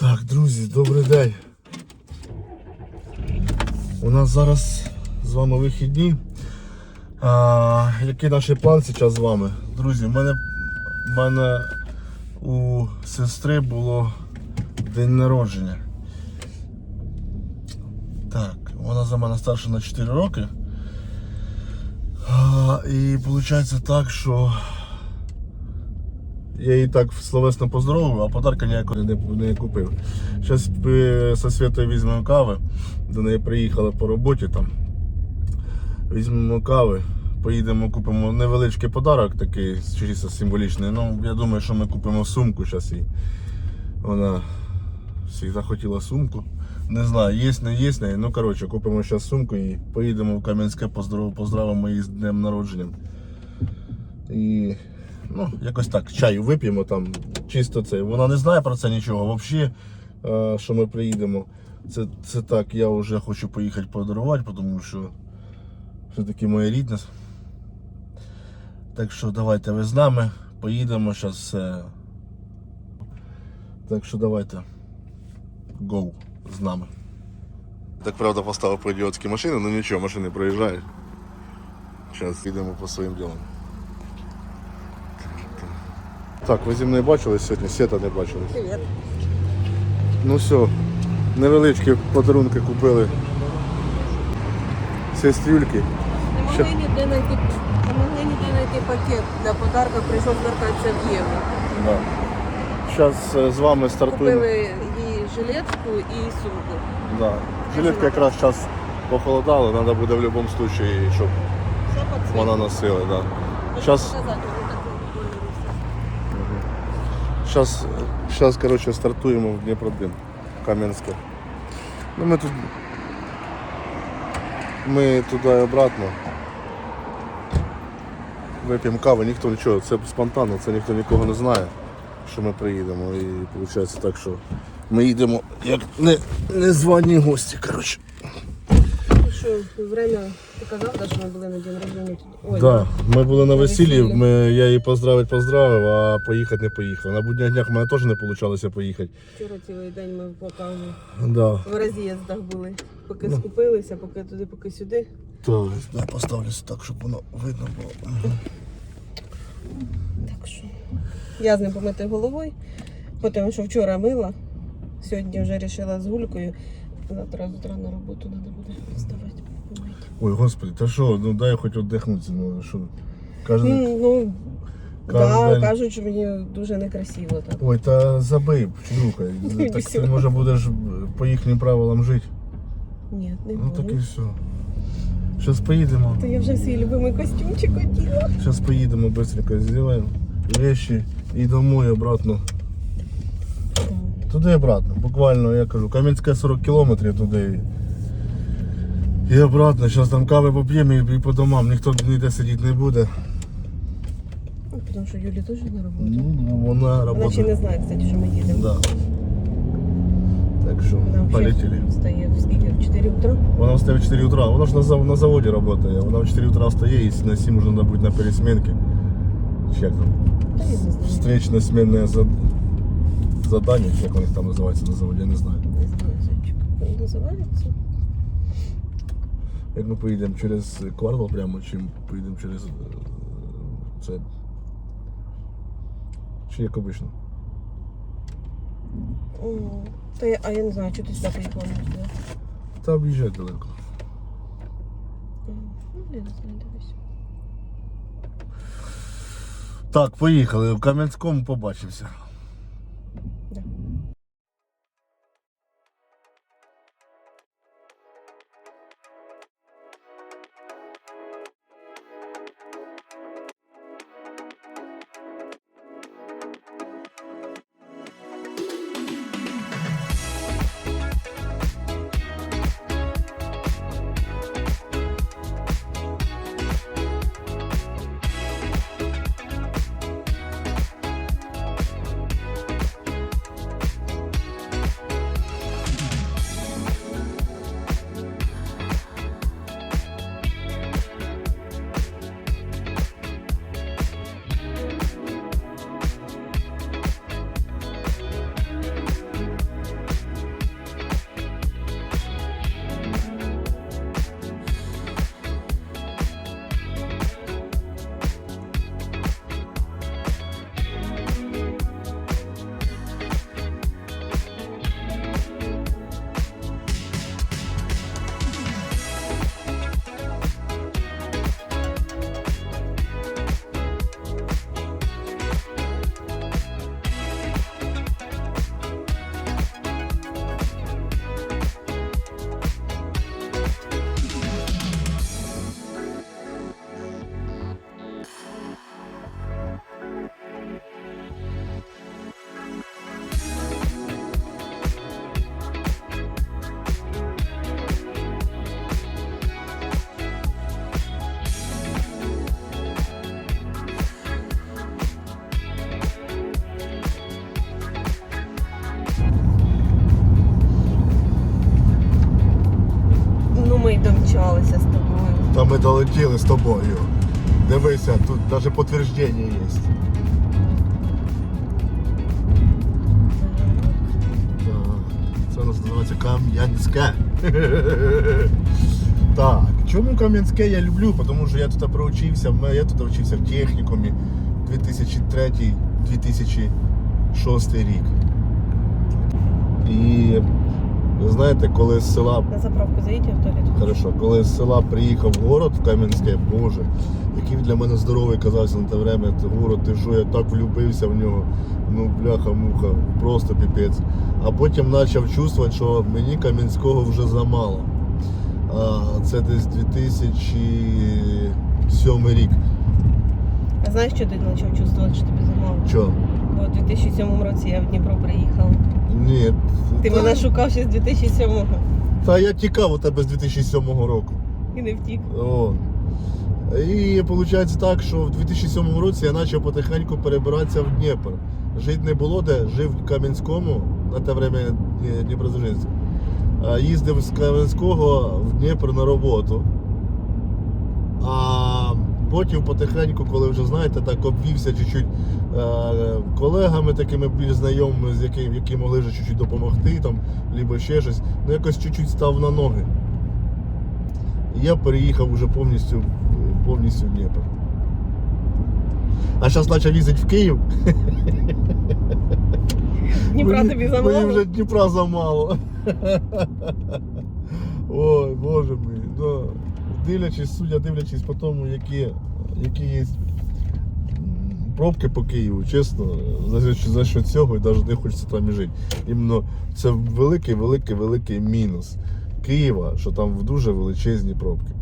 Так, друзі, добрий день. У нас зараз з вами вихідні. А, який наш план зараз з вами? Друзі, в мене, в мене у сестри було день народження. Так, вона за мене старша на 4 роки. А, і виходить так, що я її так словесно поздоровив, а подарка ніякого не, не купив. Зараз зі Святою візьмемо кави. До неї приїхали по роботі там. Візьмемо кави, поїдемо, купимо невеличкий подарок такий чисто символічний. Ну, я думаю, що ми купимо сумку зараз їй. Вона завжди хотіла сумку. Не знаю, є, не є неї. Ну коротше, купимо зараз сумку і поїдемо в Кам'янське, поздравимо її з днем народження. І ну, якось так, чаю вип'ємо там, чисто це. Вона не знає про це нічого. Взагалі, е, що ми приїдемо. Це, це так, я вже хочу поїхати подарувати, тому що все-таки моє рідне. Так що давайте ви з нами, поїдемо зараз. Так що давайте. Go з нами. Так правда поставив по ідіотській машини, але нічого, машини проїжджають. Зараз підемо по своїм ділам. Так, ви зі мною бачились сьогодні, Свята не бачились. Привіт. Ну все, невеличкі подарунки купили. Сестрюльки. Не могли ніде знайти, не могли ніде знайти пакет для подарка, прийшов звертатися в Євро. Да. Зараз з вами стартуємо. Купили їй жилетку і сумку. Да. Жилетка якраз зараз похолодало, треба буде в будь-якому випадку, щоб Все вона носила. Да. Щас- показати, вони такого кольору все. Зараз, зараз коротше, стартуємо в Дніпродим, Кам'янське. Ну, ми тут. Ми туди і обратно. Вип'ємо каву, ніхто нічого, це спонтанно, це ніхто нікого не знає, що ми приїдемо. І виходить так, що ми їдемо як не, незвані гості. коротше. Що, время, ти казав, да, що ми були на день рождення тут? Ой, Да, ми були на весіллі, весіллі. ми, я її поздравити поздравив, а поїхати не поїхав. На буднях днях в мене теж не вийшло поїхати. Вчора цілий день ми по каву Да. в роз'їздах були. Поки Ну. скупилися, поки туди, поки сюди. Так, да, поставлюся так, щоб воно видно було. Так що. Я з ним помити головою, тому що вчора мила. Сьогодні вже вирішила з гулькою. Завтра з утра на роботу треба буде вставати. Ой, господи, та що, ну дай хоч віддихнути, ну що. Кожен... Ну, ну да, день. кажуть, що мені дуже некрасиво так. Ой, та забий, чоловіка. Так ти може будеш по їхнім правилам жити. Ні, не Ну так і буду. все. Зараз поїдемо. То я вже свій любимий костюмчик оділа. Зараз поїдемо быстренько зробимо речі і домой обратно. Туди і обратно. Буквально, я кажу, Кам'янське 40 кілометрів туди. І обратно. Зараз там кави поп'ємо і, по домам. Ніхто ніде сидіти не буде. Ну, Тому що Юлі теж на роботу. Ну, вона Вона ще не знає, кстати, що ми їдемо. Да. Так що, Вона полетіли. встає в скільки? В 4 утра. Вона встає в 4 утра. Вона ж на, зав- на заводі працює. Вона в 4 утра встає і на 7 вже треба бути на пересменці. Чи як там? Та я не знаю. Встречне сменне зад... задання, чи як у них там називається на заводі, я не знаю. Не знаю, зайчик. Називається? Як ми поїдемо через квартал прямо, чи поїдемо через е, це. Чи як обично? О, Та я, а я не знаю, чи ти сюди поїхала не. Та об'їжджай далеко. Ну, я не знаю, дивись. Так, поїхали. В Кам'янському побачимося. Ми долетіли з тобою. Дивися, тут навіть підтвердження є. Це у нас називається Кам'янське. Так, чому Кам'янське я люблю? Тому що я тут проучився, я тут вчився в технікумі 2003-2006 рік. І ви знаєте, коли з села На заправку заїдь в туалет. Хорошо, коли з села приїхав в город в Кам'янське, боже, який для мене здоровий казався на те время, город, ти що, я так влюбився в нього. Ну, бляха-муха, просто піпець. А потім почав чувствувати, що мені Кам'янського вже замало. А, це десь 2007 рік. А знаєш, що ти почав чувствувати, що тобі замало? Чо? Бо у 2007 році я в Дніпро приїхала. Ні. Ти та, мене шукав ще з 2007-го Та я тікав у тебе з 2007 року. і не втік. О. І виходить так, що в 2007 році я почав потихеньку перебиратися в Дніпр. Жити не було де, жив в Кам'янському, на те время Дніпродзержинськ. Їздив з Кам'янського в Дніпр на роботу. А потім потихеньку, коли вже знаєте, так обвівся чуть-чуть е, колегами такими більш знайомими, з якими, які могли вже чуть-чуть допомогти, там, либо ще щось, ну якось чуть-чуть став на ноги. І я переїхав уже повністю, повністю в Дніпро. А зараз почав їздити в Київ. Дніпра Мені- тобі Мені замало. вже Дніпра замало. Ой, боже мій. Ну, дивлячись, судя, дивлячись по тому, які, які є пробки по Києву, чесно, за, що- за що цього і навіть не хочеться там і жити. Іменно це великий, великий, великий мінус Києва, що там дуже величезні пробки.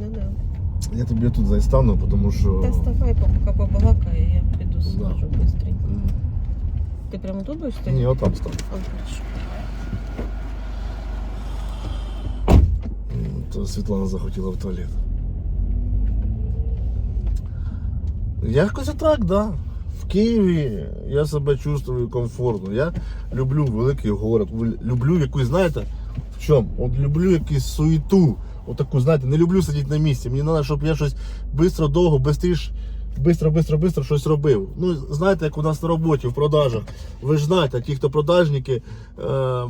Ну да. Я тобі тут застану, тому що. Та ставай, поки побалакаю, я піду Да. схожу швидко. М, Ти прямо тут будеш стояти? Ні, отам став. А, хорошо. М, То Світлана захотіла в туалет. Якось так, да. В Києві я себе чувствую комфортно. Я люблю великий город, люблю якусь, знаєте, в чому? От люблю якусь суету. Отаку, знаєте, не люблю сидіти на місці. Мені треба, щоб я щось швидко, довго, швидше, бистро, бистро, бистро щось робив. Ну, знаєте, як у нас на роботі, в продажах. Ви ж знаєте, ті, хто продажники, е,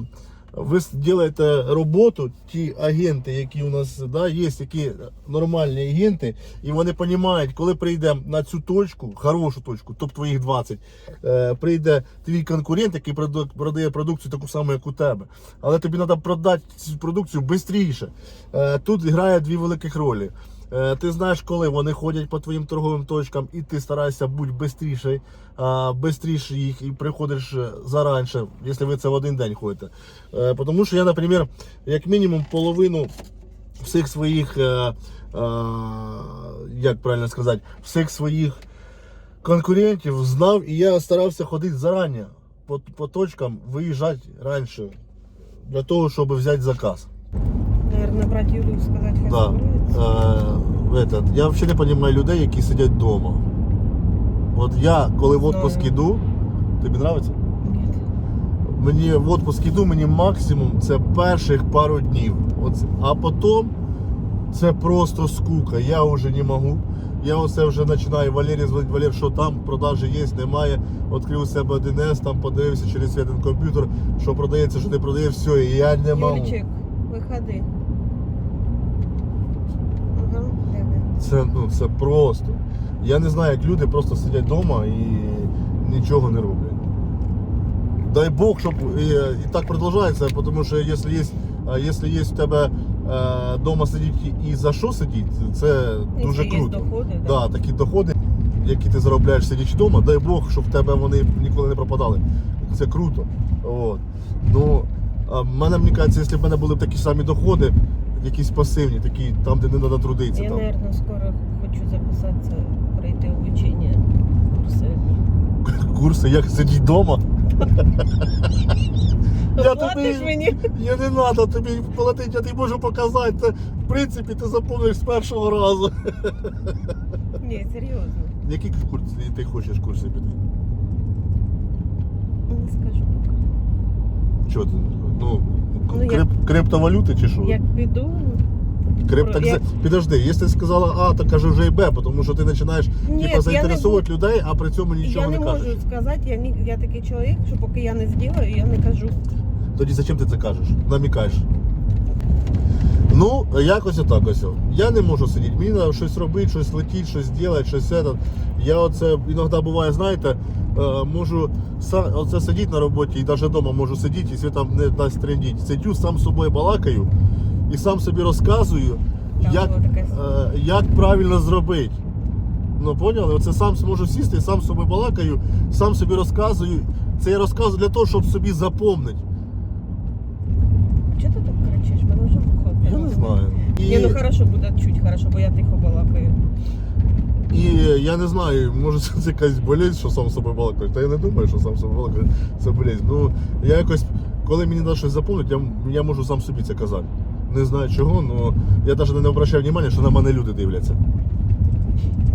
ви робите роботу, ті агенти, які у нас да, є, які нормальні агенти, і вони розуміють, коли прийде на цю точку, хорошу точку, тобто твоїх 20, е, прийде твій конкурент, який продає продукцію таку саму, як у тебе. Але тобі треба продати цю продукцію швидше. Е, тут грає дві великих ролі. Е, Ти знаєш, коли вони ходять по твоїм торговим точкам, і ти стараєшся бути швидше, швидше їх і приходиш е, заранше, якщо ви це в один день ходите. Е, Тому що я, наприклад, як мінімум половину всіх своїх, як правильно сказати, всіх своїх конкурентів знав, і я старався ходити зарані по, по точкам, виїжджати раніше для того, щоб взяти заказ. Наверное, брать Юлю і сказати, хай Да. Е, этот, я взагалі не розумію людей, які сидять вдома. От я, коли в отпуск іду, тобі подобається? Ні. Мені в отпуск іду, мені максимум це перших пару днів. От, а потім це просто скука. Я вже не можу. Я оце вже починаю Валерій звонить, Валер, що там продажі є, немає. Відкрив у себе 1С, там подивився через свій один комп'ютер, що продається, що не продає, все, і я не можу. Юлічик, виходи. Ага, де ви? Це, ну, це просто. Я не знаю, як люди просто сидять вдома і нічого не роблять. Дай Бог, щоб і, і так продовжується, тому що якщо є, якщо є в тебе вдома сидіти і за що сидіти, це дуже Якщо є круто. доходи, да. Такі доходи, які ти заробляєш сидячи вдома, дай Бог, щоб в тебе вони ніколи не пропадали. Це круто. От. Ну, мене, мені кажеться, якщо б в мене були б такі самі доходи, якісь пасивні, такі, там, де не треба трудитися. Я, там. наверное, скоро хочу записатися, пройти обучення, курси. Курси, як сидіти вдома. Я тобі- мені? Я не треба тобі платити, я тобі можу показати. Це, в принципі, ти запомниш з першого разу. Ні, серйозно. Які курси ти хочеш курси піти? Не скажу поки. Що ти? Ну, Ну, крип, криптовалюти чи що? Як піду, Креп, Про- так, я- підожди, якщо ти сказала А, то кажи вже й Б, тому що ти починаєш Ні, типа, не заінтересовувати людей, а при цьому нічого я не, не, можу кажеш. сказати, я, ні, я такий чоловік, що поки я не зроблю, я не кажу. Тоді зачем ти це кажеш? Намікаєш. Ну, якось отак ось. Я не можу сидіти. Мені треба щось робити, щось летіти, щось робити, щось це. Я оце іноді буває, знаєте, е, можу оце сидіти на роботі і навіть вдома можу сидіти, і світом не дасть трендіть. Сидю, сам з собою балакаю і сам собі розказую, Там як, е, як правильно зробити. Ну, поняли? Оце сам зможу сісти, сам з собою балакаю, сам собі розказую. Це я розказую для того, щоб собі запомнити. Чого ти так кричиш? Мене вже виходить. Я не знаю. І, Ні, ну хорошо буде чуть хорошо, бо я тихо балакаю. і я не знаю, може це якась болезнь, що сам собою балакаю. Та я не думаю, що сам собою балакаю. Це болезнь. Ну, я якось, коли мені треба щось запомнити, я, я можу сам собі це казати. Не знаю чого, але я навіть не обращаю увагу, що на мене люди дивляться.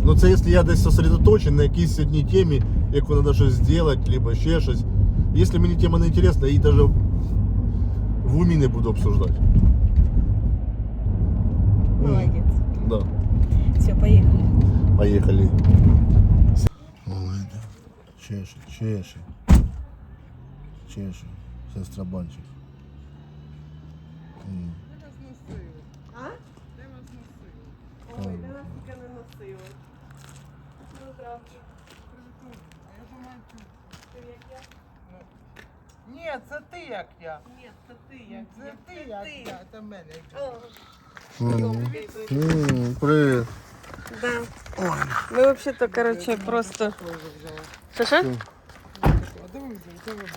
Ну це якщо я десь сосредоточений на якійсь одній темі, яку треба щось зробити, або ще щось. Якщо мені тема не інтересна, я її навіть в умі не буду обсуждати. Молодець. Да. Все. Поехали. Ой, да. Чеши, чеши. Чеши. Сестрабанчик. М. А? Ой, Ой, да нас тільки не носили. Ну, здравствуй. Ти як я? Ні, це ти як я. Ні, це ти як Це я. ти як я, це мене. Привіт. Да. Ми взагалі-то, коротше, просто... Що, що? А де взяли? Де ви були?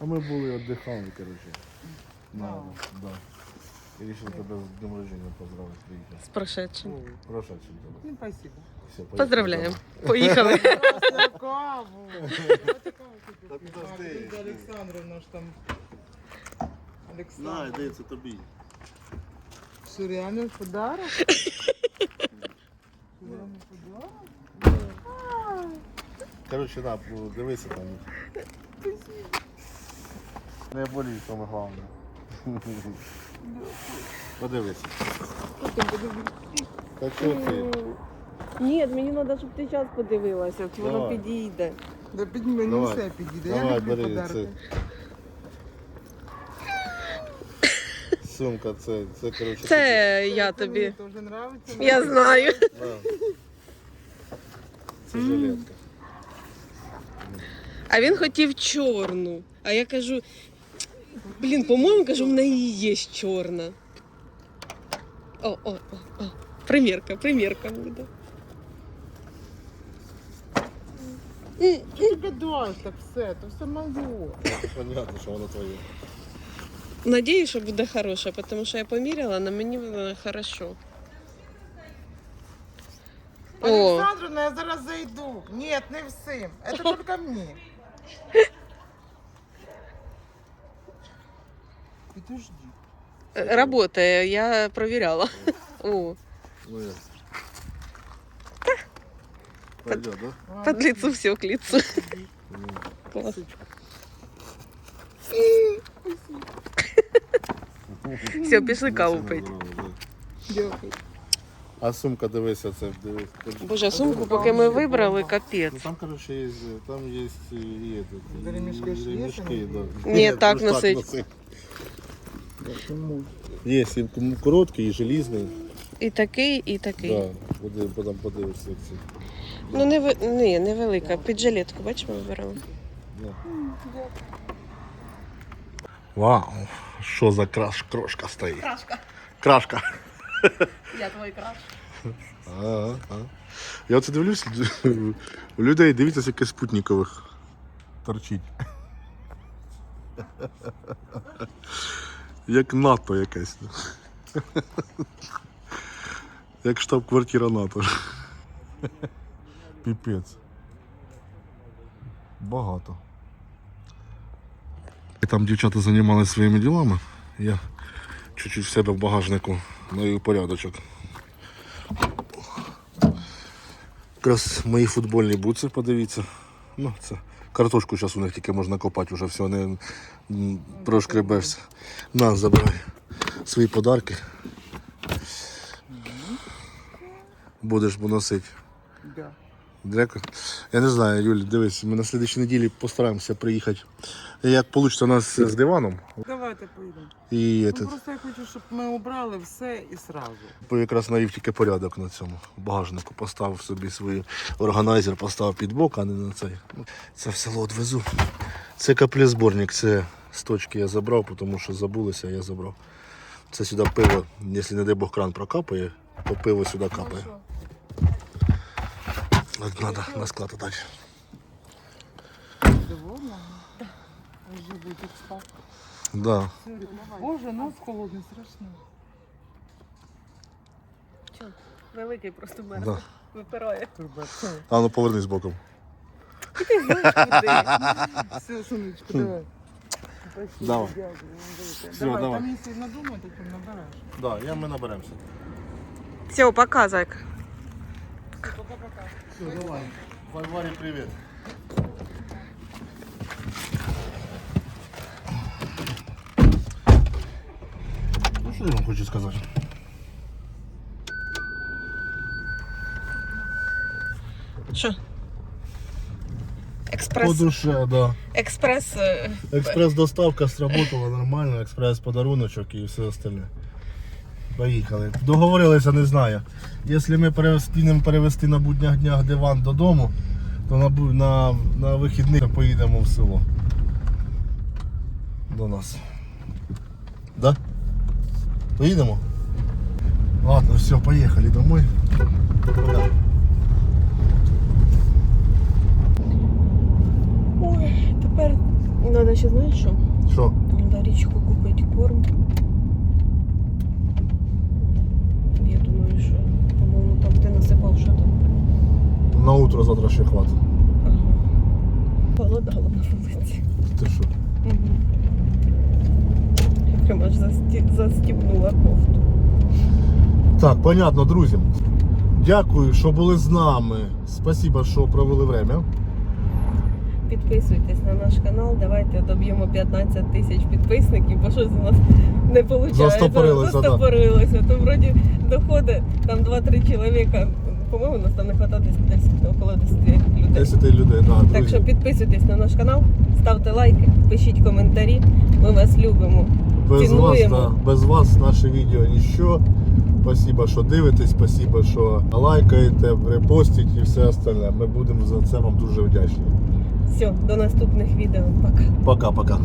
А ми були віддихали, коротше. На, да. І вирішили тебе з днем рождения поздравити. З прошедшим. Прошедшим тебе. Ну, спасибо. Все, поїхали Поздравляємо. Поїхали. Каву. Олександровна ж там. На, Олександр. йди, це тобі. Що реально подарок? Реально подарок? Коротше, на, дивися там. Не болій, саме головне. Подивися. Та що ти? Ні, мені треба, щоб ти час подивилася, чи воно Давай. підійде. Да під мені Давай. все підійде. Я Давай, люблю бери подарки. Сумка, це, це коротше. Це я Це мені тобі. теж нравиться. Я знаю. Да. Це жилетка. А він хотів чорну. А я кажу, блін, по-моєму, кажу, в неї є чорна. О, о, о, о. Примірка, примірка буде. М, Що ти гадаєш так все? То все моє. Понятно, що воно твоє. Надіюсь, що буде хороша, тому що я поміряла, на мені вона хорошо. О, Олександровна, я зараз зайду. Ні, не всім. Це тільки мені. Підожди. работає, я провіряла. О, Ну, я. Пойдет, да? під лицу все к лицу. Клас. Все, пішли каву пити. А сумка, дивися, це дивись. Боже, сумку, поки ми вибрали, капець. Ну, там, короче, є, там є і, і, этот, і, Ремішки ж є, ремішки, да. Ні, так ну носить. Є і короткий, і желізний. І такий, і такий. Да, буде, потім подивишся як ці. Ну, не, ви- ні, невелика. Під жилетку, бачиш, ми вибирали. Вау, що за краш, крошка стоїть? Крашка. Крашка. Я твій краш. Я оце дивлюсь, у людей дивіться, скільки спутникових торчить. Як НАТО якесь. Як штаб-квартира НАТО. Піпець. Багато. Там дівчата займалися своїми ділами. Я чуть-чуть в себе в багажнику навів порядочок. Якраз мої футбольні буци, подивіться. Ну, це Картошку зараз у них тільки можна копати, вже все, не прошкребешся. На, забирай свої подарки. Будеш поносити. Да. Дякую. Я не знаю, Юль, дивись, ми на слідчій неділі постараємося приїхати. Як вийде у нас з диваном. Давайте поїдемо. І Ну, этот, просто я хочу, щоб ми обрали все і сразу. бо якраз навів тільки порядок на цьому багажнику. Поставив собі свій органайзер, поставив під бок, а не на цей. Ну, Це в село відвезу. Це каплезборник, це з точки я забрав, тому що забулися, я забрав. Це сюди пиво, якщо не дай Бог кран прокапає, то пиво сюди капає. От треба на склад. Довольно? Да. Вже. Боже, нос холодний, страшно. Великий просто Да. випирає. А ну повернись боком. Все, сонечко, давай. Спасибо, Давай. дякую. Всё, давай, давай. там якщо надумати, то набереш. Да, я ми наберемося. Все, пока, зайка. Пока-пока. Все, давай. Варварі, привіт. Ну що я вам хочу сказати? Що? Експрес. По душе, да. Експрес. е, Експрес-доставка сработала нормально, експрес-подаруночок і все остальне. Поїхали. Договорилися, не знаю. Якщо ми перевестимо перевести на буднях днях диван додому, то на, на, на вихідних поїдемо в село. До нас. Да? Поїдемо? Ладно, все, поїхали домой. Пока. Ой, тепер треба ще знаєш що? Що? Треба річку купити корм. Я думаю, що, по-моєму, там ти насипав що там. На утро завтра ще хватить. Ага. Холодало на вулиці. Ти що? Угу. Я прямо аж засті... застібнула кофту. Так, понятно, друзі. Дякую, що були з нами. Спасибо, що провели время. Підписуйтесь на наш канал, давайте доб'ємо 15 тисяч підписників, бо щось у нас не виходить. Застопорилося, да. То вроді доходить там 2-3 чоловіка. По-моєму, нас там не вистачає десь 10, около 10 людей. 10 людей, да, друзі. Так що підписуйтесь на наш канал, ставте лайки, пишіть коментарі. Ми вас любимо. без вас, да, без вас наше відео ніщо. Спасибо, що дивитесь, спасибо, що лайкаєте, репостите і все остальне. Ми будемо за це вам дуже вдячні. Все, до наступних відео. Пока. Пока-пока.